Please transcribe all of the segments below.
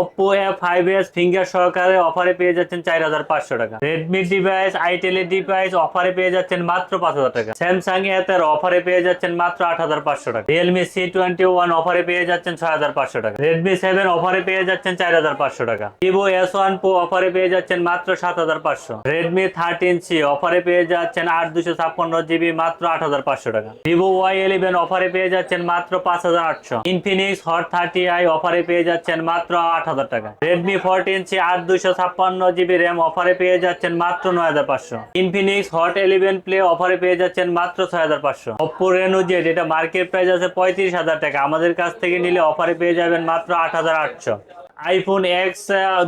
Oppo A five S finger সহকারে অফারে পেয়ে যাচ্ছেন চার হাজার পাঁচশো টাকা। রেডমি ডিভাইস আইটেল ডিভাইস অফারে পেয়ে যাচ্ছেন মাত্র পাঁচ হাজার টাকা। স্যামসাং এ অফারে পেয়ে যাচ্ছেন মাত্র আট হাজার পাঁচশো টাকা। রিয়েলমি সি টোয়েন্টি ওয়ান অফারে পেয়ে যাচ্ছেন ছয় হাজার পাঁচশো টাকা। রেডমি সেভেন অফারে পেয়ে যাচ্ছেন চার হাজার পাঁচশো টাকা। ভিভো এস ওয়ান প্রো অফারে পেয়ে যাচ্ছেন মাত্র সাত হাজার পাঁচশো। রেডমি থার্টিন সি অফারে পেয়ে যাচ্ছেন আট দুশো ছাপ্পান্ন জিবি মাত্র আট হাজার পাঁচশো টাকা। ভিভো ওয়াই ইলেভেন অফারে পেয়ে যাচ্ছেন মাত্র পাঁচ হাজার আটশো। ইনফিনিক্স হট থার্টি আই অফারে পেয়ে যাচ্ছেন মাত্র আট হাজার টাকা। রেডমি ফোরটিন সি আট দুশো ছাপ্পান্ন জিবি র্যাম অফারে পেয়ে যাচ্ছেন মাত্র নয় হাজার পাঁচশো। ইনফিনিক্স হট ইলেভেন প্লে অফারে পেয়ে যাচ্ছেন মাত্র ছয় হাজার পাঁচশো। অপ্পো রেনু জেড এটা মার্কেট প্রাইস আছে পঁয়ত্রিশ হাজার টাকা। আমাদের কাছ থেকে নিলে অফারে পেয়ে যাবেন মাত্র আট হাজার আটশো। আইফোন এক্স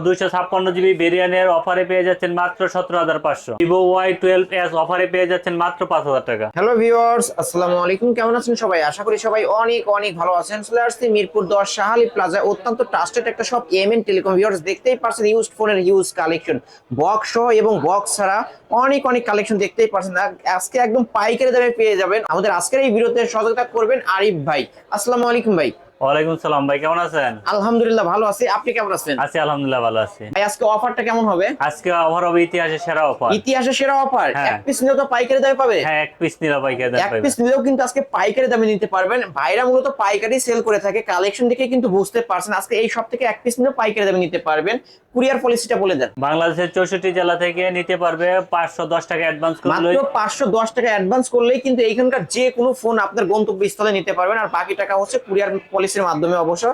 দুইশো ছাপ্পান্ন জিবি ভেরিয়ানের অফারে পেয়ে যাচ্ছেন মাত্র সতেরো হাজার পাঁচশো। ভিভো ওয়াই টুয়েলভ এস অফারে পেয়ে যাচ্ছেন মাত্র পাঁচ হাজার টাকা। হ্যালো ভিউয়ার্স আসসালামু আলাইকুম। কেমন আছেন সবাই? আশা করি সবাই অনেক অনেক ভালো আছেন। চলে আসছি মিরপুর দশ শাহালি প্লাজা অত্যন্ত ট্রাস্টেড একটা সব এম এন টেলিকম ভিউয়ার্স দেখতেই পারছেন ইউজ ফোনের ইউজ কালেকশন বক্স সহ এবং বক্স ছাড়া অনেক অনেক কালেকশন দেখতেই পারছেন আজকে একদম পাইকারি দামে পেয়ে যাবেন। আমাদের আজকের এই ভিডিওতে সহযোগিতা করবেন আরিফ ভাই। আসসালামু আলাইকুম ভাই। ওয়ালাইকুম সালাম ভাই কেমন আছেন? আলহামদুলিল্লাহ ভালো আছি। আপনি কেমন আছেন? আছি আলহামদুলিল্লাহ ভালো আছি। ভাই আজকে অফারটা কেমন হবে? আজকে আমার হবে ইতিহাসের সেরা অফার। ইতিহাসে সেরা অফার? হ্যাঁ। এক পিস নিলেও তো পাইকারি দামে পাবে? হ্যাঁ এক পিস নিলা ভাই কেটে এক পিস নিলেও কিন্তু আজকে পাইকারি দামে নিতে পারবেন। ভাইরা মূলত পাইকারি সেল করে থাকে। কালেকশন দেখে কিন্তু বুঝতে পারছেন। আজকে এই সব থেকে এক পিস নিলেও পাইকারি দামে নিতে পারবেন। কুরিয়ার পলিসিটা বলে দেন। বাংলাদেশের চৌষট্টি জেলা থেকে নিতে পারবে পাঁচশো দশ টাকা অ্যাডভান্স করলে পাঁচশো দশ টাকা অ্যাডভান্স করলেই কিন্তু এইখানকার যে কোনো ফোন আপনার গন্তব্যস্থলে নিতে পারবেন। আর বাকি টাকা হচ্ছে কুরিয়ার পলিসির মাধ্যমে অবশ্য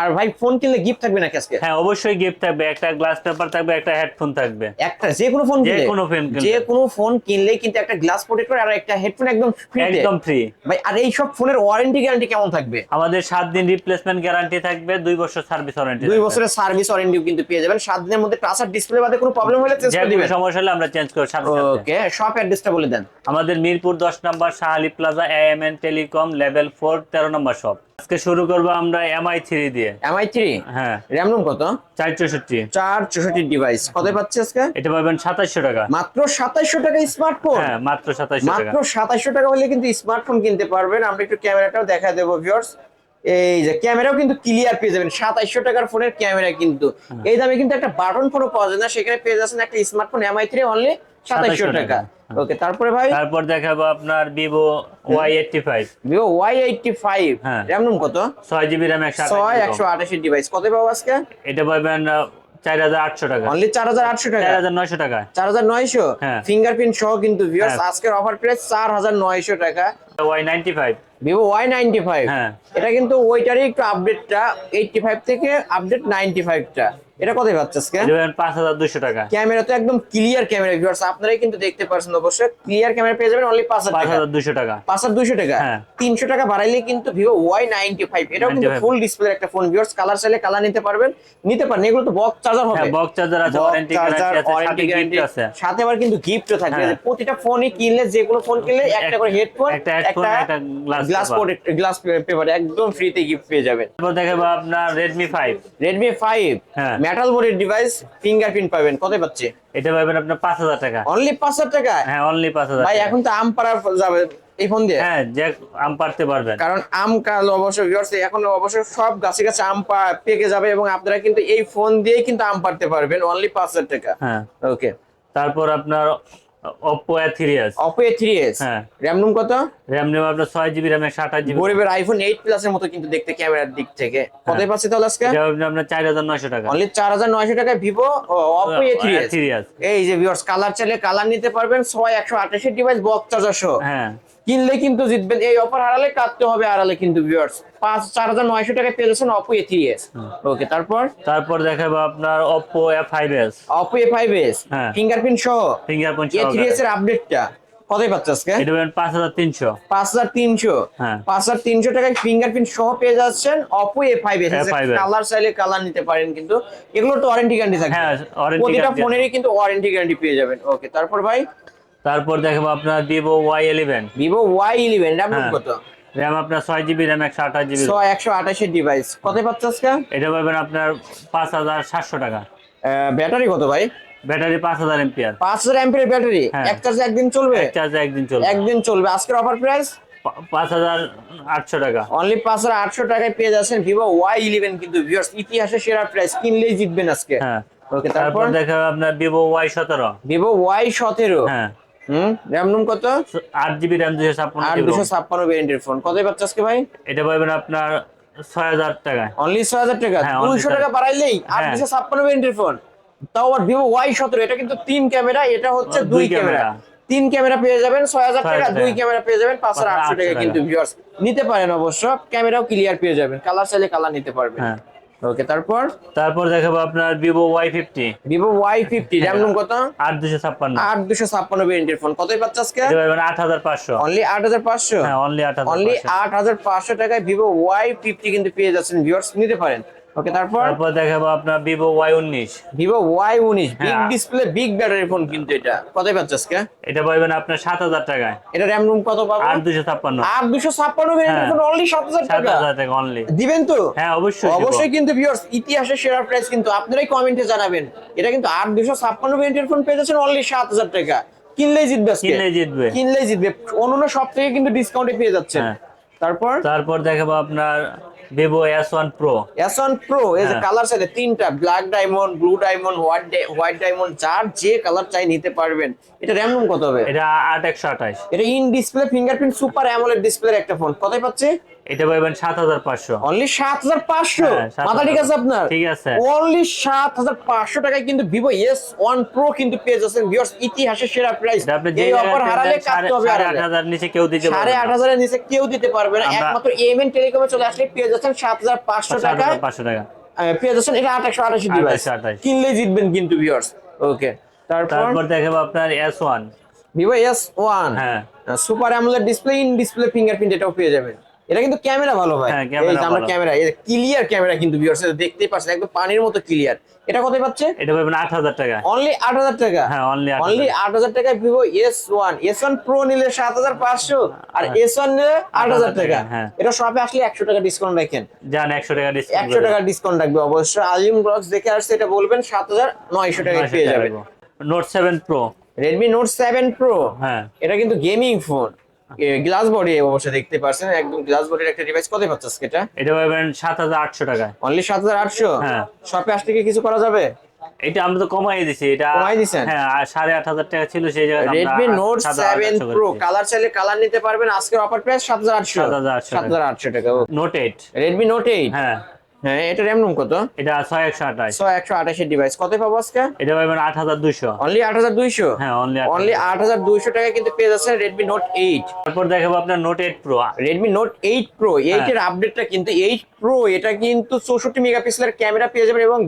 আর ভাই ফোন কিনলে গিফট থাকবে নাকি আজকে? হ্যাঁ অবশ্যই গিফট থাকবে। একটা গ্লাস পেপার থাকবে একটা হেডফোন থাকবে। একটা যে কোনো ফোন যে কোনো phone কিনলে। যে কোনো ফোন কিনলেই কিন্তু একটা গ্লাস প্রোটেক্টর আর একটা হেডফোন একদম ফ্রি একদম ফ্রি ভাই আর এই সব ফোনের ওয়ারেন্টি গ্যারান্টি কেমন থাকবে? আমাদের সাত দিন রিপ্লেসমেন্ট গ্যারান্টি থাকবে দুই বছর সার্ভিস ওয়ারেন্টি দুই বছরের সার্ভিস ওয়ারেন্টিও কিন্তু পেয়ে যাবেন। সাত দিনের মধ্যে টাচ আর ডিসপ্লে বাদে কোনো প্রবলেম হলে চেঞ্জ করে দিবেন। সমস্যা হলে আমরা চেঞ্জ করে সাথে সাথে। ওকে শপ অ্যাড্রেসটা বলে দেন। আমাদের মিরপুর দশ নম্বর Shahali plaza AMN telecom level four তেরো নম্বর শপ আজকে শুরু করব আমরা এমআই থ্রি দিয়ে। এমআই থ্রি হ্যাঁ। র্যাম রুম কত? চার চৌষট্টি। চার চৌষট্টি ডিভাইস কত পাচ্ছে আজকে? এটা পাবেন সাতাশশো টাকা। মাত্র সাতাইশশো টাকা স্মার্টফোন হ্যাঁ মাত্র সাতাশশো টাকা। মাত্র সাতাইশশো টাকা হলে কিন্তু স্মার্টফোন কিনতে পারবেন। আমরা একটু ক্যামেরাটাও দেখা দেবো ভিউয়ার্স এই যে ক্যামেরাও কিন্তু ক্লিয়ার পেয়ে যাবেন। সাতাইশশো টাকার ফোনের ক্যামেরা কিন্তু। হ্যাঁ। এই দামে কিন্তু একটা বাটন ফোনও পাওয়া যায় না সেখানে পেয়ে যাচ্ছেন একটা স্মার্টফোন এমআই থ্রি অনলি সাতাইশশো টাকা। ওকে তারপরে ভাই? তারপর দেখাবো আপনার Vivo Y eighty five Vivo Y eighty five হ্যাঁ। র্যাম কত? ছয় জিবি র্যাম একশো ছয় একশো আঠাশি ডিভাইস কত পাবো আজকে? এটা পাবেন চার হাজার আটশো টাকা। অনলি চার হাজার আটশো টাকা? চার হাজার নয়শো টাকা। চার হাজার নয়শো? হ্যাঁ। ফিঙ্গারপ্রিন্ট সহ কিন্তু ভিউয়ার্স হ্যাঁ। আজকের অফার প্রাইস চার হাজার নয়শো টাকা। Y ninety five Vivo Y ninety five হ্যাঁ। এটা কিন্তু ওইটারই একটু আপডেটটা এইটটি ফাইভ থেকে আপডেট নাইনটি ফাইভটা এটা কোথায় পাচ্ছে আজকে? পাঁচ হাজার দুশো টাকা। ক্যামেরা তো একদম ক্লিয়ার ক্যামেরা ভিউয়ার্স আপনারাই কিন্তু দেখতে পারছেন অবশ্যই। ক্লিয়ার ক্যামেরা পেয়ে যাবেন অনলি পাঁচ হাজার দুশো টাকা। পাঁচ হাজার দুশো টাকা? হ্যাঁ। তিনশো টাকা বাড়াইলে কিন্তু ভিভো ওয়াই নাইনটি ফাইভ এটাও কিন্তু ফুল ডিসপ্লে একটা ফোন ভিউয়ার্স কালার চাইলে কালার নিতে পারবেন। নিতে পারেন এগুলো তো বক্স চার্জার হবে। হ্যাঁ বক্স চার্জার আছে ওয়ারেন্টি charger, গ্যারান্টি আছে। সাথে আবার কিন্তু গিফটও থাকবে। হ্যাঁ। প্রতিটা ফোনই কিনলে যে কোনো ফোন কিনলে একটা করে হেডফোন একটা একটা গ্লাস গ্লাস পেপার একদম ফ্রিতে গিফট পেয়ে যাবেন। তারপর দেখাবো আপনার রেডমি ফাইভ রেডমি ফাইভ হ্যাঁ। মেটাল বোর্ডের ডিভাইস ফিঙ্গারপ্রিন্ট পাবেন। কত পাচ্ছে? এটা পাবেন আপনার পাঁচ হাজার টাকা। অনলি পাঁচ হাজার টাকা? হ্যাঁ অনলি পাঁচ হাজার ভাই এখন তো আম পাড়া যাবে এই ফোন দিয়ে? হ্যাঁ যে আম পারতে পারবেন। কারণ আম কাল অবশ্য ভিউয়ার্স এখন অবশ্য সব গাছে গাছে আম পেকে যাবে এবং আপনারা কিন্তু এই ফোন দিয়েই কিন্তু আম পারতে পারবেন অনলি পাঁচ হাজার টাকা। হ্যাঁ। ওকে তারপর আপনার অপো এ থ্রি এস হ্যাঁ। র্যাম রুম কত? র্যাম নেব আপনার ছয় জিবি র্যাম একশো আট জিবি গরিবের আইফোন এইট প্লাসের মতো কিন্তু দেখতে ক্যামেরার দিক থেকে। কত পাচ্ছে তাহলে আজকে? আপনার চার হাজার নয়শো টাকা। অনলি চার হাজার নয়শো টাকায় Vivo Oppo A three S three S এই যে ভিউয়ার্স কালার চাইলে কালার নিতে পারবেন। ছয় একশো আঠাশি ডিভাইস বক্স চার্জার সহ হ্যাঁ। কিনলে কিন্তু জিতবেন। এই অফার হারালে কাটতে হবে হারালে কিন্তু ভিউয়ার্স পাঁচ চার হাজার নয়শো টাকায় পেয়ে যাচ্ছেন Oppo A three S okay তারপর? তারপর দেখাবো আপনার Oppo A five S Oppo A five S. Fingerprint সহ? ফিঙ্গারপ্রিন্ট এ থ্রি এস এর আপডেটটা কতই পাচ্ছে আজকে? এটা পাঁচ হাজার তিনশো। পাঁচ হাজার তিনশো। হ্যাঁ। পাঁচ হাজার তিনশো টাকায় ফিঙ্গারপ্রিন্ট সহ পেয়ে যাচ্ছেন Oppo A five S A5s colour চাইলে কালার নিতে পারেন কিন্তু। এগুলো তো ওয়ারেন্টি গ্যারান্টি থাকে হ্যাঁ, প্রতিটা ফোনেরই কিন্তু ওয়ারেন্টি গ্যারান্টি পেয়ে যাবেন। ওকে তারপর ভাই? তারপর দেখাবো আপনার Vivo Y eleven Vivo Y eleven RAM. কত? র্যাম আপনার ছয় জিবি র্যাম একশো আঠাশ জিবি ছয় একশো আঠাশের ডিভাইস কত পাচ্ছে আজকে? এটা পাবেন আপনার পাঁচ হাজার সাতশো টাকা। ব্যাটারি কত ভাই? ব্যাটারি পাঁচ হাজার এমপিআর পাঁচ হাজার অ্যাম্পিয়ার ব্যাটারি। হ্যাঁ। এক চার্জে একদিন চলবে? চার্জে একদিন চলবে। একদিন চলবে। আজকের অফার প্রাইস পাঁচ হাজার আটশো টাকা। অনলি পাঁচ হাজার আটশো টাকায় পেয়ে যাচ্ছেন ভিভো ওয়াই ইলেভেন কিন্তু ভিউয়ার্স ইতিহাসে সেরা প্রাইস কিনলেই জিতবেন আজকে। হ্যাঁ। ওকে তারপর তারপর? দেখা আপনার ভিভো ওয়াই সতেরো। ভিভো ওয়াই সতেরো। হ্যাঁ। হুম? র্যাম রুম কত? জিবি র্যাম ভেরিয়েন্টের ফোন কত পাচ্ছে আজকে ভাই? এটা পাবেন আপনার ছয় হাজার টাকায়। অনলি টাকা? হ্যাঁ, only দুইশো ছয় টাকা বাড়াইলেই আট হ্যাঁ। দুশো ছাপ্পান্ন ভেরিয়েন্টের ফোন তাও ভিভো ওয়াই সতেরো এটা কিন্তু তিন ক্যামেরা এটা হচ্ছে দুই ক্যামেরা। তিন ক্যামেরা পেয়ে যাবেন ছয় হাজার টাকা দুই ক্যামেরা পেয়ে যাবেন পাঁচ হাজার আটশো টাকা কিন্তু টাকা। ভিউয়ার্স নিতে পারেন অবশ্য ক্যামেরাও ক্লিয়ার পেয়ে যাবেন। কালার চাইলে কালার নিতে পারবেন। হ্যাঁ। ওকে তারপর? তারপর দেখাবো আপনার Vivo Y fifty Vivo Y fifty RAM ROM কত? আট দুশো ছাপ্পান্ন। আট দুশো ছাপ্পান্ন ভেরিয়েন্টের ফোন কতই পাচ্ছে আজকে? আট হাজার পাঁচশো। অনলি আট হাজার পাঁচশো? হ্যাঁ অনলি আট হাজার অনলি আট হাজার পাঁচশো টাকায় ভিভো ওয়াই ফিফটি কিন্তু পেয়ে যাচ্ছেন ভিউয়ার্স নিতে পারেন। ওকে তারপর? তারপর দেখাবো আপনার ভিভো ওয়াই উনিশ। ভিভো ওয়াই উনিশ big. Display big battery phone কিন্তু এটা। কতই পাচ্ছে আজকে? এটা পাবেন আপনার সাত হাজার টাকায়। এটা র্যাম রুম কত পাবো? আট দুশো ছাপ্পান্ন। আট দুশো ছাপ্পান্ন। ফোন অনলি সাত হাজার সাত টাকা হাজার টাকা অনলি দিবেন তো? হ্যাঁ অবশ্যই অবশ্যই কিন্তু ভিউয়ার্স ইতিহাসের সেরা প্রাইস কিন্তু আপনারাই কমেন্টে জানাবেন। এটা কিন্তু আট দুশো ছাপ্পান্ন ভেরিয়েন্টের ফোন পেয়ে যাচ্ছেন অনলি সাত হাজার টাকা। কিনলেই জিতবে আজকে। কিনলে জিতবে। কিনলেই জিতবে। অন্যান্য সব থেকে কিন্তু ডিসকাউন্টে পেয়ে যাচ্ছেন। হ্যাঁ। তারপর? তারপর দেখাবো আপনার Vivo S one pro S one pro এই যে হ্যাঁ। কালার সাথে তিনটা black diamond blue diamond white white diamond যার যে কালার চাই নিতে পারবেন। এটা র্যাম রুম কত হবে? এটা আট একশো আঠাশ। এটা in display fingerprint super AMOLED ডিসপ্লের একটা ফোন কতই পাচ্ছে? এটা পাবেন সাত হাজার পাঁচশো। অনলি সাত হাজার পাঁচশো? হ্যাঁ, 7,500 মাথা ঠিক আছে আপনার? ঠিক আছে। অনলি সাত হাজার পাঁচশো টাকায় কিন্তু এস ওয়ান প্রো কিন্তু পেয়ে যাচ্ছেন। ভিউয়ার্স ইতিহাসের সেরা প্রাইস এই অফার হারালে কাটতে হবে সাড়ে আট হারালে হাজার নিচে কেউ দিতে পারবে আট না হাজারের নিচে কেউ দিতে পারবে না। একমাত্র এমএন টেলিকমে চলে আসলে পেয়ে যাচ্ছেন সাত হাজার পাঁচশো টাকা। পেয়ে যাচ্ছেন এটা আঠাশশো আঠাশি ডিভাইস 2828 কিনলেই জিতবেন কিন্তু ভিউয়ার্স ওকে তারপর? তারপর দেখাবো আপনার S one Vivo S one হ্যাঁ। Super AMOLED display in display fingerprint এটাও পেয়ে যাবেন। এটা কিন্তু ক্যামেরা ভালো ভাই। হ্যাঁ, এই আমরা। ক্যামেরা ক্লিয়ার ক্যামেরা কিন্তু ভিউয়ার্স দেখতেই পাচ্ছেন একদম পানির মতো ক্লিয়ার এটা কত পাচ্ছে? এটা পাবেন আট হাজার টাকা। অনলি আট হাজার টাকা? হ্যাঁ অনলি অনলি আট হাজার টাকায় Vivo S one S one pro নিলে সাত হাজার পাঁচশো আর এস ওয়ান নিলে আট হাজার টাকা। হ্যাঁ। এটা শপে আসলে একশো টাকা ডিসকাউন্ট রাখেন। যান একশো টাকা ডিসকাউন্ট একশো টাকা ডিসকাউন্ট রাখবে অবশ্যই। আজিম ব্লগস দেখে আসছে এটা বলবেন সাত হাজার নয়শো টাকায় পেয়ে যাবেন। Note seven pro Redmi note seven pro হ্যাঁ। এটা কিন্তু গেমিং ফোন গ্লাস বডি অবশ্যই দেখতে পাচ্ছেন একদম গ্লাস বডির একটা ডিভাইস কত পাচ্ছ আজকে এটা? এটা পাবেন সাত হাজার আটশো টাকায়। অনলি সাত হাজার আটশো? হ্যাঁ। শপে আসলে কি কিছু করা যাবে? এটা আমরা তো কমাই দিছি এটা কমাই দিছেন? হ্যাঁ আর সাড়ে আট হাজার টাকা ছিল সেই জায়গায় নোট 7,800 সেভেন প্রো কালার চাইলে কালার নিতে পারবেন আজকের অফার প্রাইস সাত হাজার আটশো। 7,800 সাত হাজার আটশো টাকা note eight Redmi note eight হ্যাঁ। হ্যাঁ এটা র্যাম রুম কত? এটা ছয় একশো আঠাশ। ছয় একশো আঠাশের ডিভাইস কত পাবো আজকে? এটা পাবেন আট হাজার দুইশো। অনলি আট হাজার দুইশো? হ্যাঁ অনলি অনলি আট হাজার দুইশো টাকা কিন্তু পেয়ে যাচ্ছেন রেডমি নোট এইট তারপর দেখাবো আপনার note eight pro Redmi note eight pro eight এর আপডেটটা কিন্তু এইট প্রো এটা কিন্তু চৌষট্টি মেগাপিক্সেলের ক্যামেরা পেয়ে যাবেন এবং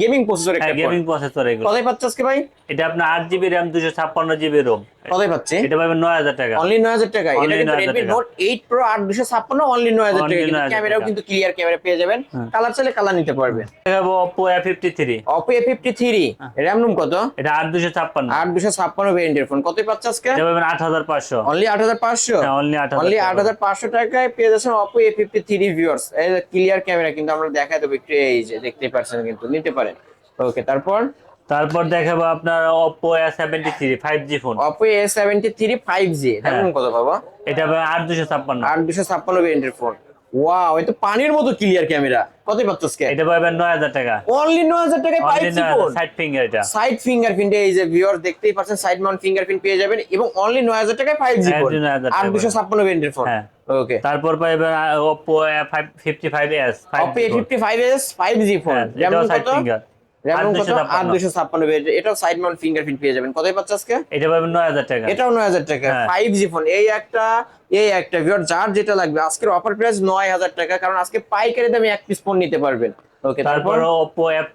গেমিং প্রসেসর একটা গেমিং প্রসেসর এগুলো কতই পাচ্ছে আজকে ভাই? এটা আপনার আট জিবি র্যাম দুশো কতই পাচ্ছে? এটা পাবেন নয় হাজার টাকা। অনলি নয় হাজার টাকা। এটা কিন্তু 9,000 এইট প্রো আট দুশো ছাপ্পান্ন অনলি নয় হাজার Only টাকা। কিন্তু ক্যামেরাও কিন্তু ক্লিয়ার ক্যামেরা পেয়ে যাবেন। হ্যাঁ। কালার চাইলে কালার নিতে পারবেন। দেখাবো three Oppo A fifty three RAM ROM কত? এটা আট দুশো ছাপ্পান্ন। আট দুশো ছাপ্পান্ন ভেরিয়েন্টের ফোন কতই পাচ্ছে আজকে? এটা পাবেন আট হাজার পাঁচশো। অনলি আট হাজার পাঁচশো? হ্যাঁ অনলি আট অনলি আট হাজার হাজার পাঁচশো টাকায় পেয়ে যাচ্ছেন fifty three viewers clear camera কিন্তু আমরা দেখাই দেবো একটু এই যে দেখতেই পাচ্ছেন কিন্তু নিতে পারেন। ওকে তারপর? তারপর দেখাবো আপনার three five G phone five G হ্যাঁ। এখন কত পাবো এটা আট দুশো ছাপ্পান্ন। ভেরিয়েন্টের ফোন ওয়াও এটা পানির মতো ক্লিয়ার ক্যামেরা কতই পাচ্ছ আজকে এটা পাবেন নয় হাজার টাকা। অনলি নয় হাজার টাকায় নয় ফোন সাইড ফিঙ্গার এটা। সাইড ফিঙ্গারপ্রিন্ট এই যে ভিউয়ার দেখতেই পাচ্ছেন সাইড মাউন্ট ফিঙ্গারপ্রিন্ট পেয়ে যাবেন এবং অনলি নয় হাজার টাকায় ফাইভ জি ফোন একদম 9,000 আট টাকা। দুশো ছাপ্পান্ন ভেরিয়েন্টের ফোন। ওকে তারপর পাবেন fifty five S five G phone RAM এটাও সাইড কত? ফিঙ্গার র্যাম কত? 856 আট দুশো ছাপ্পান্ন ভেরিয়েন্ট এটাও সাইড মাউন্ট ফিঙ্গারপ্রিন্ট পেয়ে যাবেন। কতই পাচ্ছে আজকে? এটা পাবেন নয় হাজার টাকা। এটাও নয় হাজার টাকা। হ্যাঁ। ফাইভ জি ফোন এই একটা এই একটা ভিউয়ার যার যেটা লাগবে আজকের অফার প্রাইস নয় হাজার টাকা কারণ আজকে পাইকারি দামে এক পিস ফোন নিতে পারবেন। ওকে তারপর?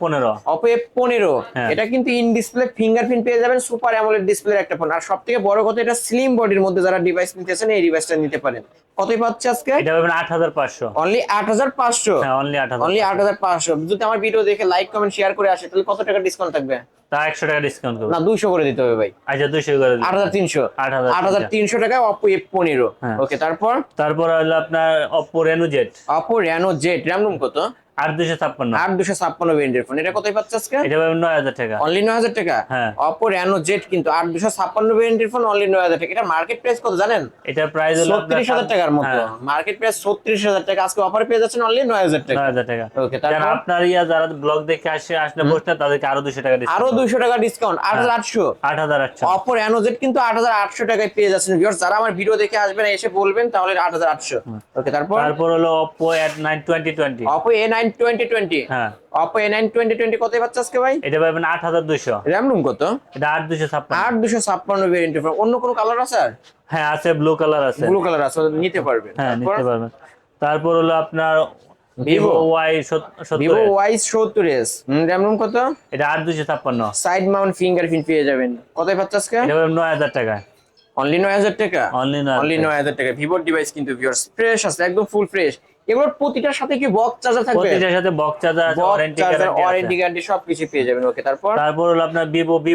পনেরো। অপো এফ পনেরো। হ্যাঁ। এটা কিন্তু ইন ডিসপ্লে ফিঙ্গারপ্রিন্ট পেয়ে যাবেন সুপার অ্যামোলেড ডিসপ্লের একটা ফোন আর সব থেকে বড় কথা এটা স্লিম বডির মধ্যে যারা ডিভাইস নিতেছেন এই ডিভাইসটা নিতে পারেন। কতই পাচ্ছে আজকে? এটা পাবেন আট হাজার পাঁচশো। অনলি আট হাজার পাঁচশো? হ্যাঁ অনলি আট হাজার অনলি আট হাজার পাঁচশো। যদি আমার ভিডিও দেখে লাইক কমেন্ট শেয়ার করে আসে তাহলে কত টাকা ডিসকাউন্ট থাকবে? তা একশো টাকা ডিসকাউন্ট করব। না দুইশো করে দিতে হবে ভাই। আচ্ছা দুশো করে দিন। আট হাজার তিনশো। আট হাজার আট হাজার তিনশো টাকায় অপো এফ পনেরো। হ্যাঁ। ওকে তারপর? তারপর হলো আপনার Oppo Reno Z Oppo Reno Z RAM ROM কত? আট দুশো ছাপ্পান্ন। আট দুশো ছাপ্পান্ন ভেরিয়েন্টের ফোন এটা কোথায় পাচ্ছে আজকে? এটা পাবেন নয় হাজার টাকা। অনলি নয় হাজার টাকা? হ্যাঁ। অপো রেনো জেড কিন্তু আট দুশো ছাপ্পান্ন ভেরিয়েন্টের ফোন অনলি নয় হাজার টাকা। এটা মার্কেট প্রাইস কত জানেন? এটার প্রাইস আপনার ছত্রিশ হাজার টাকার মতো। হ্যাঁ, মার্কেট প্রাইস ছত্রিশ হাজার টাকা। আজকে অফার পেয়ে যাচ্ছেন অনলি নয় হাজার টাকা। নয় হাজার টাকা। ওকে যারা তারপর? আপনার ইয়া যারা ব্লগ দেখে আসে আসলে বসতে তাদেরকে আরও দুশো টাকা আরও। দুইশো টাকা ডিসকাউন্ট আট হাজার আটশো। আট হাজার আটশো। অপো রেনো কিন্তু আট হাজার আটশো টাকায় পেয়ে যাচ্ছেন ভিউয়ার্স যারা আমার ভিডিও দেখে আসবেন এসে বলবেন তাহলে আট হাজার আটশো। ওকে তারপর? তারপর হলো Oppo eight nine twenty twenty Oppo A nine twenty twenty হ্যাঁ। Oppo A nine twenty twenty কত পাচ্ছে আজকে ভাই? এটা পাবেন আট হাজার দুশো র্যাম রুম কত? এটা আট দুশো ছাপ্পান্ন। আট দুশো ছাপ্পান্ন ভেরিয়েন্টের অন্য কোনো কালার আছে আর? হ্যাঁ আছে ব্লু কালার আছে। ব্লু কালার আছে নিতে পারবেন। হ্যাঁ তারপর? নিতে পারবেন। তারপর হলো আপনার ভিভো ওয়াই ভিভো ওয়াই সত্তর এস র্যাম রুম কত? এটা আট দুশো ছাপ্পান্ন। সাইড মাউন্ট ফিঙ্গারপ্রিন্ট পেয়ে যাবেন। কত পাচ্ছে আজকে? এটা নয় হাজার টাকা। অনলি নয় হাজার টাকা? অনলি নয় হাজার টাকা। ভিভোর ডিভাইস কিন্তু ভিউয়ার্স ফ্রেশ আছে একদম ফুল ফ্রেশ এগুলোর প্রতিটার সাথে কি বক্স চার্জার থাকবে? প্রতিটার সাথে বক্স চার্জার আছে warranty charger warranty guarantee guarantee সবকিছু পেয়ে যাবেন। ওকে তারপর? তারপর হলো আপনার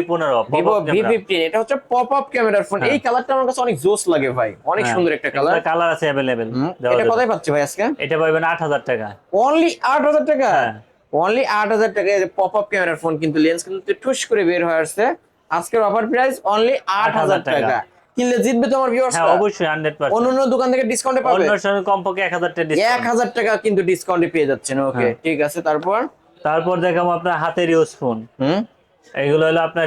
পনেরো ভিভো ভি ফিফটিন এটা হচ্ছে পপ আপ ক্যামেরার ফোন হ্যাঁ। এই কালারটা আমার কাছে অনেক জোস লাগে ভাই। অনেক সুন্দর একটা কালার কালার আছে অ্যাভেলেবেল এটা কোথায় পাচ্ছি ভাই আজকে? এটা পাবেন আট হাজার টাকা। অনলি আট হাজার টাকা? হ্যাঁ। অনলি আট হাজার টাকা পপ আপ ক্যামেরার ফোন কিন্তু লেন্স কিন্তু ঠুস করে বের হয়ে আসছে। আজকের অফার প্রাইস অনলি আট হাজার 8,000 টাকা। কিনলে জিতবে তোমার ভিউয়ার্স হ্যাঁ অবশ্যই হান্ড্রেড অন্য অন্য দোকান থেকে ডিসকাউন্টে পাবে। অন্য সঙ্গে কমপক্ষে এক হাজার টাকা এক discount। হাজার টাকা কিন্তু ডিসকাউন্টে পেয়ে যাচ্ছেন। ওকে হ্যাঁ। ঠিক আছে তারপর? তারপর দেখাবো আপনার হাতের ইউজ ফোন হুম? এগুলো হলো আপনার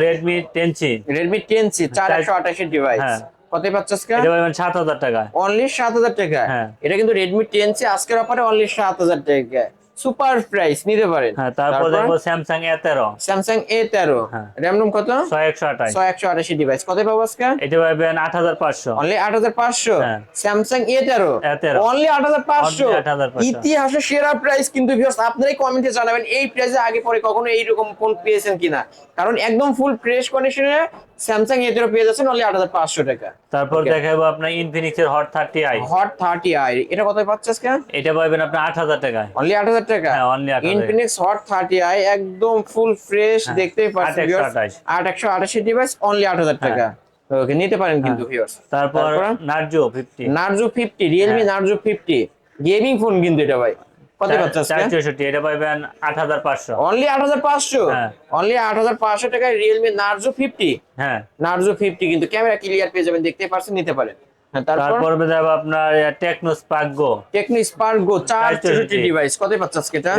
টেন সি চার একশো আঠাশের ডিভাইস হ্যাঁ। কত পাচ্ছে আজকে এটা সাত হাজার টাকা। অনলি সাত হাজার টাকা? হ্যাঁ। এটা কিন্তু টেন সি আজকের অফারে অনলি সাত হাজার টাকা। সুপার প্রাইস নিতে পারেন। হ্যাঁ তারপর দেখব স্যামসাং এ তেরো। স্যামসাং এ তেরো। হ্যাঁ। র্যাম রুম কত? ছয় একশো আঠাশ। ছয় একশো আঠাশি ডিভাইস কত পাবো আজকে? এটা পাবেন আট হাজার পাঁচশো। অনলি আট হাজার পাঁচশো? হ্যাঁ। স্যামসাং এ তেরো। A13 অনলি আট হাজার পাঁচশো? Only 8,500 ইতিহাসে সেরা প্রাইস কিন্তু viewers, আপনারাই কমেন্টে জানাবেন এই প্রাইসে আগে পরে কখনো এইরকম ফোন পেয়েছেন কিনা? কারণ একদম ফুল ফ্রেশ কন্ডিশনে স্যামসাং এ পেয়ে যাচ্ছেন অনলি আট হাজার পাঁচশো টাকা। তারপর. দেখাবো আপনার ইনফিনিক্স এর hot thirty I hot thirty I এটা কত পাচ্ছে আজকে? এটা পাবেন আপনার আট হাজার টাকায়। অনলি আট হাজার টাকা? হ্যাঁ only Infinix hot thirty I একদম ফুল ফ্রেশ হ্যাঁ, দেখতেই পাচ্ছেন 828 আট একশো আটাশি ডিভাইস অনলি আট হাজার টাকা। ওকে নিতে পারেন কিন্তু ভিউয়ার্স তারপর? Narzo fifty Narzo fifty Realme হ্যাঁ। নার্জো ফিফটি গেমিং ফোন কিন্তু এটা ভাই। কত পাচ্ছে চার চৌষট্টি এটা পাবেন আট হাজার পাঁচশো। অনলি আট হাজার পাঁচশো? হ্যাঁ। অনলি আট হাজার পাঁচশো টাকায় রিয়েলমি নার্জো ফিফটি হ্যাঁ। নার্জো ফিফটি কিন্তু ক্যামেরা ক্লিয়ার পেয়ে যাবেন দেখতে পারছেন নিতে পারেন। হ্যাঁ, তারপর? আপনার Tecno Spark go Tecno Spark go চার 464 চৌষট্টি ডিভাইস কত পাচ্ছে আজকে এটা?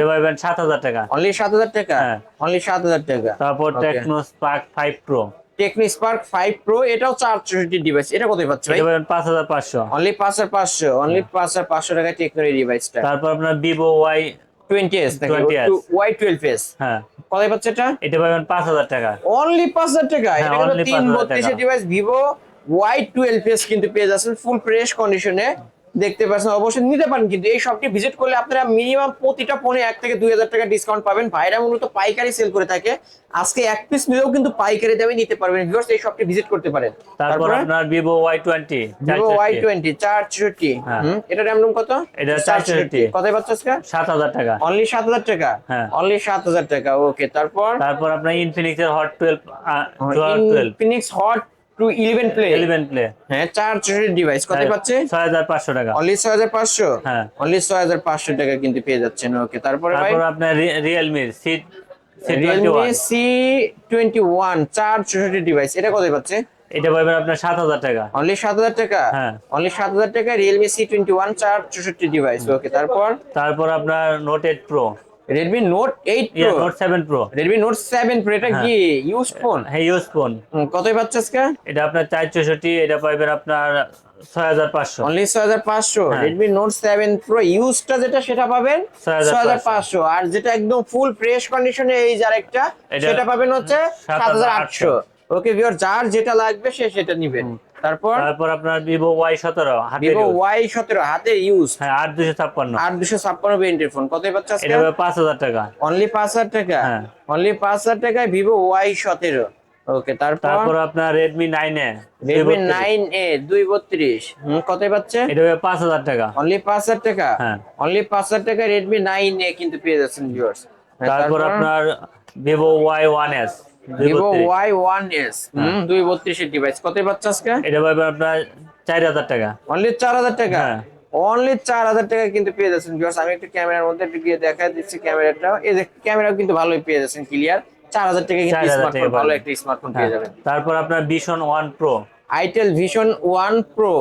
টাকা। অনলি সাত হাজার টাকা? হ্যাঁ। অনলি সাত হাজার টাকা। তারপর. Tecno Spark five pro Tecno Spark five pro এটাও চার চৌষট্টি ডিভাইস এটা কোথায় পাচ্ছে ভাই? এটা পাবেন পাঁচ হাজার পাঁচশো। অনলি পাঁচ হাজার পাঁচশো অনলি পাঁচ হাজার পাঁচশো টাকায় টেকনো ডিভাইসটা তারপর আপনার twenty S 20S Y twelve S হ্যাঁ। কোথায় পাচ্ছে এটা? এটা পাবেন পাঁচ হাজার টাকা। অনলি পাঁচ হাজার টাকা। হ্যাঁ, এটা কিন্তু only তিন 5,000 বত্রিশের টাকা। ডিভাইস ভিভো ওয়াই টুয়েলভ কিন্তু পেয়ে যাচ্ছেন ফুল ফ্রেশ কন্ডিশনে দেখতে পাচ্ছেন অবশ্যই নিতে পারেন কিন্তু এই শপটি ভিজিট করলে আপনারা মিনিমাম প্রতিটা ফোনে এক থেকে দুই হাজার টাকা ডিসকাউন্ট পাবেন। ভাইরা মূলত পাইকারি সেল করে থাকে। আজকে এক পিস নিলেও কিন্তু পাইকারি দামে নিতে পারবেন। ভিউয়ার্স এই শপটি ভিজিট করতে পারেন। তারপর আপনার Vivo Y twenty Vivo Y twenty চার চৌষট্টি হ্যাঁ। এটা র্যাম রুম কত? এটা চার 464 কোথায় পাচ্ছে আজকে? সাত হাজার টাকা। অনলি সাত হাজার টাকা? হ্যাঁ। অনলি সাত হাজার টাকা ওকে তারপর? তারপর আপনার ইনফিনিক্স এর hot twelve twelve Phoenix hot two eleven play. Eleven play. হ্যাঁ চার চৌষট্টি ডিভাইস কত পাচ্ছে? ছয় হাজার পাঁচশো টাকা। অনলি ছয় হাজার পাঁচশো? হ্যাঁ। অনলি ছয় হাজার পাঁচশো টাকা কিন্তু পেয়ে যাচ্ছেন। ওকে তারপরে ভাই? তারপর আপনার Realme C twenty Realme C twenty one চার চৌষট্টি ডিভাইস এটা কত পাচ্ছে? এটা পাবেন আপনার সাত হাজার টাকা। অনলি সাত হাজার টাকা? হ্যাঁ। অনলি সাত হাজার টাকা রিয়েলমি সি টোয়েন্টি ওয়ান চার চৌষট্টি ডিভাইস ওকে তারপর? তারপর আপনার note eight pro Redmi note eight yeah pro note seven pro Redmi note seven pro এটা হ্যাঁ। কি ইউজ ফোন হ্যাঁ ইউজ ফোন কতই পাচ্ছে আজকে? এটা আপনার চার চৌষট্টি এটা পাইবেন আপনার ছয় হাজার পাঁচশো। অনলি ছয় হাজার পাঁচশো। হ্যাঁ। রেডমি নোট সেভেন প্রো ইউজটা যেটা সেটা পাবেন 6500 হাজার পাঁচশো। আর যেটা একদম ফুল ফ্রেশ কন্ডিশনে এই যার একটা সেটা পাবেন হচ্ছে সাত হাজার আটশো। 7800 ওকে ভিওর যার যেটা লাগবে সে সেটা নিবেন। তারপর? তারপর আপনার ভিভো ওয়াই সতেরো ভিভো ওয়াই সতেরো হাতে ইউজ হ্যাঁ আট দুশো ছাপ্পান্ন। আট দুশো ছাপ্পান্ন ভেরিয়েন্টের ফোন পাচ্ছে আজকে? এটা পাঁচ হাজার টাকা। অনলি পাঁচ হাজার টাকা? হ্যাঁ। অনলি পাঁচ হাজার টাকায় ভিভো ওয়াই সতেরো। ওকে তারপর? তারপর আপনার নাইন এ দুই বত্রিশ। হম কতই পাচ্ছে? এটা পাবে পাঁচ হাজার টাকা। অনলি পাঁচ হাজার টাকা? হ্যাঁ। অনলি পাঁচ হাজার টাকা রেডমি নাইন এ কিন্তু পেয়ে যাচ্ছেন ভিউয়ার্স তারপর আপনার Vivo Y one S Vivo Y one S দুই বত্রিশের ডিভাইস কত পাচ্ছে আজকে? এটা পাবে আপনার চার হাজার টাকা। অনলি চার হাজার টাকা? হ্যাঁ। অনলি চার হাজার টাকা কিন্তু পেয়ে যাচ্ছেন ভিউয়ার্স আমি একটু ক্যামেরার মধ্যে একটু গিয়ে দেখা দিচ্ছি ক্যামেরাটা এই যে ক্যামেরাও কিন্তু ভালোই পেয়ে যাচ্ছেন ক্লিয়ার চার হাজার টাকা কিন্তু স্মার্টফোন ভালো একটা স্মার্টফোন পেয়ে যাবেন। তারপর আপনার vision one pro itel vision one pro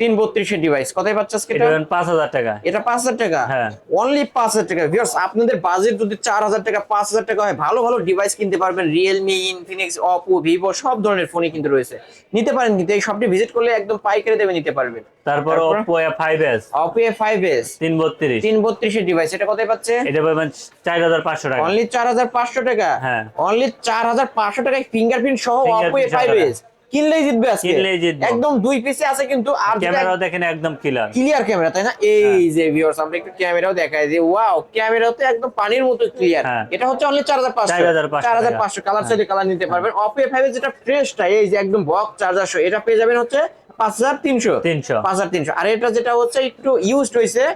তিন বত্রিশের ডিভাইস কোথায় পাচ্ছে আজকে পাঁচ হাজার টাকা। এটা পাঁচ হাজার টাকা? হ্যাঁ। অনলি পাঁচ হাজার টাকা। ভিউয়ার্স আপনাদের বাজেট যদি চার হাজার টাকা পাঁচ হাজার টাকা হয় ভালো ভালো ডিভাইস কিনতে পারবেন। রিয়েলমি ইনফিনিক্স অপো ভিভো সব ধরনের ফোনই কিন্তু রয়েছে। নিতে পারেন কিন্তু এই সবটি ভিজিট করলে একদম পাইকারি দেবে নিতে পারবেন। তারপর? Oppo A five S Oppo A five S তিন বত্রিশ। তিন বত্রিশের ডিভাইস এটা কোথায় পাচ্ছে? এটা পাবেন চার হাজার পাঁচশো টাকা। অনলি চার হাজার পাঁচশো টাকা? হ্যাঁ। অনলি চার হাজার পাঁচশো টাকায় ফিঙ্গারপ্রিন্ট সহ অপো এ ফাইভ এস কিনলেই জিতবে আজকে। কিনলেই জিতবো। একদম দুই পিসে আছে কিন্তু আর ক্যামেরাও দেখেন একদম ক্লিয়ার ক্লিয়ার ক্যামেরা তাই না? এই যে ভিউয়ার্স আমরা একটু ক্যামেরাও দেখাই যে ওয়াও ক্যামেরাও তো একদম পানির মতো ক্লিয়ার হ্যাঁ। এটা হচ্ছে অনলি চার হাজার পাঁচশো। 4,500 চার হাজার পাঁচশো কালার চাইলে কালার নিতে পারবেন। অপে ফাইভ যেটা ফ্রেশটা এই যে একদম বক্স চার্জার সহ এটা পেয়ে যাবেন হচ্ছে পাঁচ হাজার তিনশো। 300 পাঁচ হাজার তিনশো। আর এটা যেটা হচ্ছে একটু ইউজড আহ,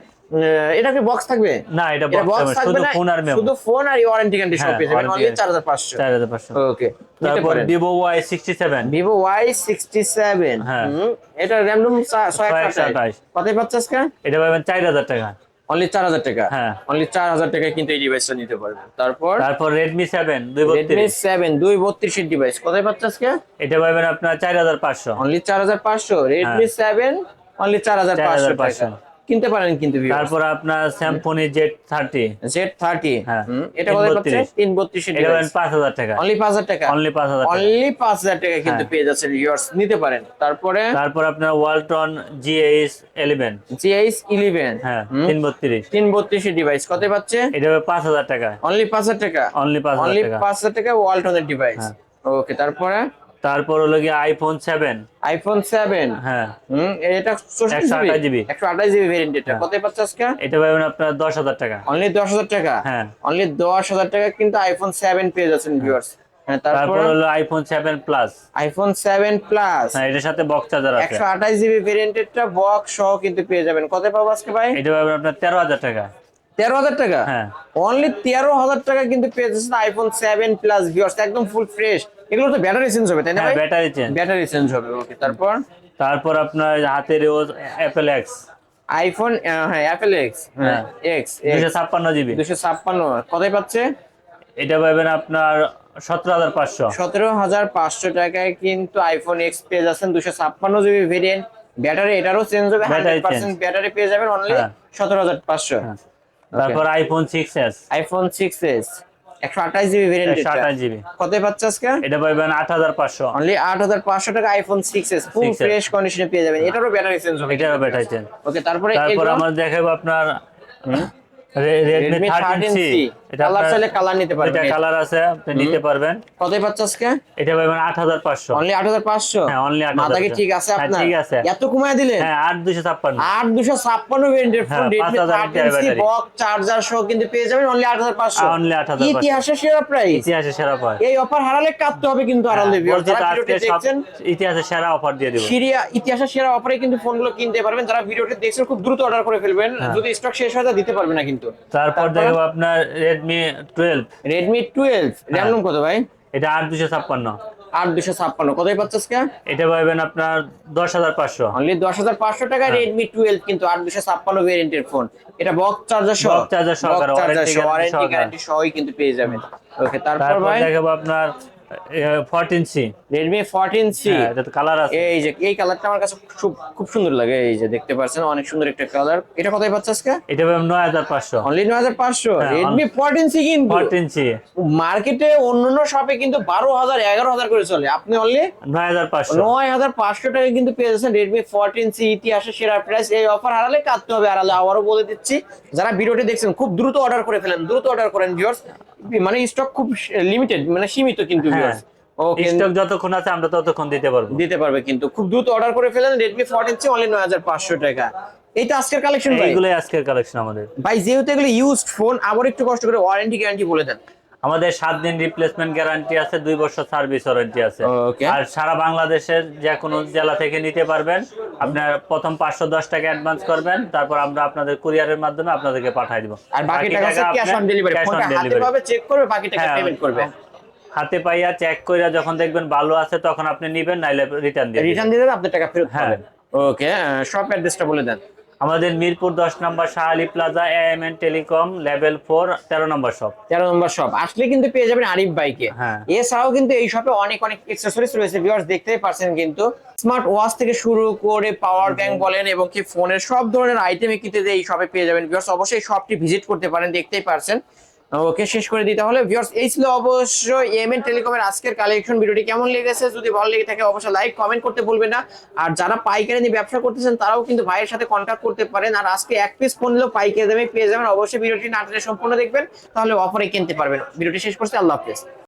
এটা কি বক্স থাকবে? না এটা বক্স থাকবে, শুধু ফোন আর মেমো শুধু ফোন আর ওয়ারেন্টি গ্যারান্টি সব হ্যাঁ, পেয়ে যাবেন অনলি guarantee। চার হাজার পাঁচশো। চার হাজার পাঁচশো। ওকে তারপর ভিভো ওয়াই সিক্সটি সেভেন হ্যাঁ। এটা র্যাম রুম ছয় ছয় একশো একশো আঠাশ আঠাশ। কতই পাচ্ছে আজকে? এটা পাবেন চার হাজার টাকা। অনলি চার হাজার টাকা? হ্যাঁ। অনলি চার হাজার টাকায় কিন্তু এই ডিভাইসটা নিতে পারবেন। তারপর? তারপর রেডমি সেভেন দুই রেডমি বত্রিশ সেভেন দুই বত্রিশের ডিভাইস কোথায় পাচ্ছে আজকে? এটা পাবেন আপনার চার হাজার পাঁচশো। অনলি চার হাজার পাঁচশো। রেডমি হ্যাঁ। সেভেন অনলি চার হাজার পাঁচশো 4,500 টাকা। কিনতে পারেন কিন্তু তারপর আপনার Samsung Z thirty Z thirty হ্যাঁ। এটা কোথায় পাচ্ছে 332 তিন ডিভাইস পাঁচ হাজার টাকা। অনলি পাঁচ হাজার টাকা। অনলি পাঁচ হাজার অনলি পাঁচ হাজার টাকা কিন্তু হ্যাঁ। পেয়ে যাচ্ছেন ইয়ার্স নিতে পারেন। তারপরে? তারপর আপনার Walton GH eleven GH eleven হ্যাঁ তিন বত্রিশ। তিন বত্রিশের ডিভাইস কত পাচ্ছে? এটা পাবে পাঁচ হাজার টাকা। অনলি পাঁচ হাজার টাকা। অনলি পাঁচ হাজার অনলি টাকা। পাঁচ হাজার টাকা ওয়ালটনের ডিভাইস। ওকে তারপরে? তারপর হলো গিয়ে আইফোন সেভেন আইফোন সেভেন হ্যাঁ। হুম এটা 128 GB? একশো আঠাশ জিবি ভেরিয়েন্ট এটা। হ্যাঁ। কত পাচ্ছে আজকে? এটা পাবেন আপনার দশ হাজার টাকা। অনলি দশ হাজার টাকা? হ্যাঁ। অনলি দশ হাজার টাকা কিন্তু আইফোন সেভেন পেয়ে যাচ্ছেন ভিউয়ার্স হ্যাঁ তারপর? হলো iPhone seven plus iPhone seven plus হ্যাঁ এটার সাথে বক্স চার্জার আছে। একশো আঠাশ জিবি ভেরিয়েন্টেরটা বক্স সহ কিন্তু পেয়ে যাবেন। কত পাবো আজকে ভাই? এটা পাবেন আপনার তেরো হাজার টাকা। তেরো হাজার টাকা? হ্যাঁ। অনলি তেরো হাজার টাকা কিন্তু পেয়ে যাচ্ছেন আইফোন সেভেন প্লাস ভিউয়ার্স একদম ফুল ফ্রেশ এগুলো তো ব্যাটারি চেঞ্জ হবে তাই না হ্যাঁ ব্যাটারি চেঞ্জ ব্যাটারি চেঞ্জ হবে ওকে তারপর? তারপর আপনার হাতের অ্যাপেল এক্স আইফোন হ্যাঁ অ্যাপেল এক্স হ্যাঁ এক্স দুশো ছাপ্পান্ন জিবি। দুশো ছাপ্পান্ন কোথায় পাচ্ছে? এটা পাবেন আপনার সতেরো হাজার পাঁচশো। সতেরো হাজার পাঁচশো টাকায় কিন্তু আইফোন এক্স পেয়ে যাচ্ছেন দুশো ছাপ্পান্ন জিবি ভেরিয়েন্ট ব্যাটারি এটারও চেঞ্জ হবে হান্ড্রেড পার্সেন্ট ব্যাটারি পেয়ে যাবেন অনলি হ্যাঁ। সতেরো হাজার পাঁচশো। হ্যাঁ। তারপর iPhone 6s iPhone 6s 128 GB variant 128 GB. কত পাচ্ছ আজকে? এটা পাবেন 8500 অনলি 8500 টাকা আইফোন 6s ফুল ফ্রেশ কন্ডিশনে পেয়ে যাবেন। এটারও ব্যাটারি চেঞ্জ হবে। এটারও ব্যাটারি চেঞ্জ ওকে তারপরে তারপর আমরা দেখাবো আপনার রেডমি 13C কালার চাইলে কালার নিতে এটা কালার আছে আপনি নিতে পারবেন। কোথায় পাচ্ছে আজকে? এটা পাবেন আট হাজার পাঁচশো। অনলি আট হাজার পাঁচশো? হ্যাঁ, only 8,500 মাথা কি ঠিক আছে হ্যাঁ, আপনার? ঠিক আছে। এত কমায় দিলেন? হ্যাঁ আট দুশো ছাপ্পান্ন। আট দুশো ছাপ্পান্ন ভেরিয়েন্টের phone Redmi 5000 thirteen C battery। Box charger সহ কিন্তু পেয়ে যাবেন অনলি আট হাজার 8,500 ইতিহাসে সেরা প্রাইস সেরা এই অফার হারালে কাটতে হবে কিন্তু সেরা অফার দিয়ে দিব। সিরিয়া ইতিহাসের সেরা অফারে কিন্তু ফোনগুলো কিনতে পারবেন। যারা ভিডিওটি দেখছেন খুব দ্রুত অর্ডার করে ফেলবেন। যদি স্টক শেষ হয় তা দিতে পারবে না কিন্তু। তারপর দেখব আপনার রেডমি টুয়েলভ রেডমি টুয়েলভ হ্যাঁ। র্যাম কত ভাই? এটা আট দুশো ছাপ্পান্ন। আট দুশো ছাপ্পান্ন। কোথায় পাচ্ছে আজকে? এটা পাবেন আপনার দশ হাজার পাঁচশো। অনলি দশ হাজার পাঁচশো টাকা হ্যাঁ। রেডমি টুয়েলভ কিন্তু আট দুশো ছাপ্পান্ন ভেরিয়েন্টের ফোন এটা বক্স চার্জার সহ? চার্জার সহ। ওয়ারেন্টি গ্যারান্টি সহই কিন্তু পেয়ে যাবেন। ওকে তারপর তারপর ভাই? দেখাবো আপনার ফোরটিন সি রেডমি এটা তো কালার আছে। এই যে এই কালারটা আমার কাছে খুব খুব সুন্দর লাগে। এই যে দেখতে পাচ্ছেন অনেক সুন্দর একটা কালার এটা কোথায় পাচ্ছে আজকে? এটা পাবেন নয় পাঁচশো। অনলি হ্যাঁ, কিন্তু ফোরটিন সি মার্কেটে অন্যান্য শপে কিন্তু বারো হাজার এগারো হাজার করে চলে। আপনি অনলি টাকা কিন্তু পেয়ে যাচ্ছেন রেডমি ফোরটিন সি ইতিহাসে সেরা প্রাইস এই অফার হারালে কাটতে হবে হারালে আবারও বলে দিচ্ছি। যারা ভিডিওটি দেখছেন খুব দ্রুত অর্ডার করে ফেলেন দ্রুত অর্ডার করেন ভিউয়ার্স মানে স্টক খুব লিমিটেড মানে সীমিত কিন্তু হ্যাঁ। স্টক যতক্ষণ আছে আমরা ততক্ষণ দিতে পারব। দিতে পারবে কিন্তু খুব দ্রুত অর্ডার করে ফেলেন ফোরটিন সি অনলি নয় হাজার পাঁচশো টাকা। এইটা আজকের কালেকশন ভাই? এইগুলোই আজকের কালেকশন আমাদের। ভাই যেহেতু এগুলো ইউজড ফোন আবার একটু কষ্ট করে ওয়ারেন্টি গ্যারান্টি বলে দেন। আমাদের সাত দিন রিপ্লেসমেন্ট গ্যারান্টি আছে দুই বছর সার্ভিস ওয়ারেন্টি আছে। আর সারা বাংলাদেশের যে কোনো জেলা থেকে নিতে পারবেন। আপনার প্রথম পাঁচশো দশ টাকা অ্যাডভান্স করবেন তারপর আমরা আপনাদের কুরিয়ারের মাধ্যমে আপনাদেরকে পাঠিয়ে দিব। আর বাকি টাকা ক্যাশ অন ডেলিভারি চেক করবে বাকি টাকা হ্যাঁ, পেমেন্ট করবে। হাতে পাইয়া চেক কইরা যখন দেখবেন ভালো আছে তখন আপনি নিবেন নাইলে রিটার্ন দিয়ে রিটার্ন দিয়ে দেবে আপনার টাকা ফেরত হ্যাঁ। পাবেন। ওকে শপ অ্যাড্রেসটা বলে দেন। আমাদের মিরপুর দশ number Shahali plaza M N telecom level four তেরো নম্বর শপ তেরো নম্বর শপ আসলে কিন্তু পেয়ে যাবেন আরিফ বাইকে হ্যাঁ। এছাড়াও কিন্তু এই শপে অনেক অনেক এক্সেসরিজ রয়েছে। ভিউয়ার্স দেখতেই পারছেন কিন্তু স্মার্ট ওয়াচ থেকে শুরু করে পাওয়ার ব্যাংক বলেন এবং কি ফোনের সব ধরনের আইটেম কিন্তু এই শপে পেয়ে যাবেন। ভিউয়ার্স অবশ্যই শপটি ভিজিট করতে পারেন দেখতেই পারছেন। ওকে, শেষ করে দিতে তাহলে। ভিউয়ার্স, এই ছিল অবশ্যই এমএন টেলিকমের আজকের কালেকশন ভিডিওটি কেমন লেগেছে? যদি ভালো লেগে থাকে, অবশ্যই লাইক কমেন্ট করতে ভুলবেন না। আর যারা পাইকারি নিয়ে ব্যবসা করতেছেন, তারাও কিন্তু ভাইয়ের সাথে কন্ট্যাক্ট করতে পারেন। আর আজকে এক পিস ফোন নিলেও পাইকারি দামে পেয়ে যাবেন। অবশ্যই ভিডিওটি না সম্পূর্ণ দেখবেন, তাহলে অফারে কিনতে পারবেন। ভিডিওটি শেষ করছি, আল্লাহ হাফেজ।